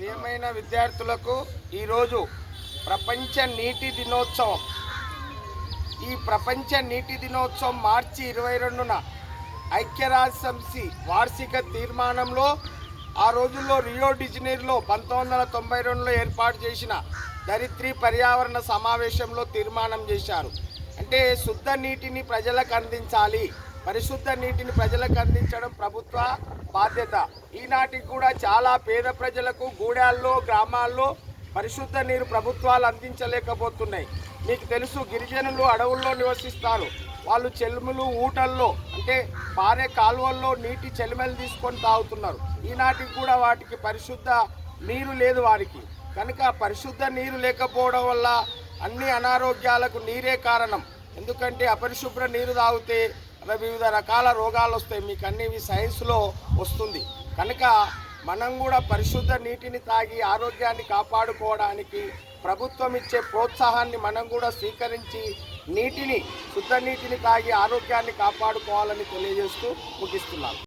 ప్రియమైన విద్యార్థులకు ఈరోజు ప్రపంచ నీటి దినోత్సవం. ఈ ప్రపంచ నీటి దినోత్సవం మార్చి ఇరవై రెండున ఐక్యరాజ్య సమితి వార్షిక తీర్మానంలో ఆ రోజుల్లో రియో డిజనీర్లో పంతొమ్మిది వందల తొంభై రెండులో ఏర్పాటు చేసిన ధరిత్రి పర్యావరణ సమావేశంలో తీర్మానం చేశారు. అంటే శుద్ధ నీటిని ప్రజలకు అందించాలి. పరిశుద్ధ నీటిని ప్రజలకు అందించడం ప్రభుత్వ బాధ్యత. ఈనాటికి కూడా చాలా పేద ప్రజలకు గూడాల్లో గ్రామాల్లో పరిశుద్ధ నీరు ప్రభుత్వాలు అందించలేకపోతున్నాయి. మీకు తెలుసు గిరిజనులు అడవుల్లో నివసిస్తారు. వాళ్ళు చెలుములు ఊటల్లో అంటే పారే కాలువల్లో నీటి చెలిమలు తీసుకొని తాగుతున్నారు. ఈనాటికి కూడా వాటికి పరిశుద్ధ నీరు లేదు వారికి. కనుక పరిశుద్ధ నీరు లేకపోవడం వల్ల అన్ని అనారోగ్యాలకు నీరే కారణం. ఎందుకంటే అపరిశుభ్ర నీరు తాగితే వివిధ రకాల రోగాలు వస్తాయి. మీకు అన్ని ఇవి సైన్స్లో వస్తుంది. కనుక మనం కూడా పరిశుద్ధ నీటిని తాగి ఆరోగ్యాన్ని కాపాడుకోవడానికి ప్రభుత్వం ఇచ్చే ప్రోత్సాహాన్ని మనం కూడా స్వీకరించి నీటిని శుద్ధ నీటిని తాగి ఆరోగ్యాన్ని కాపాడుకోవాలని తెలియజేస్తూ ముగిస్తున్నాను.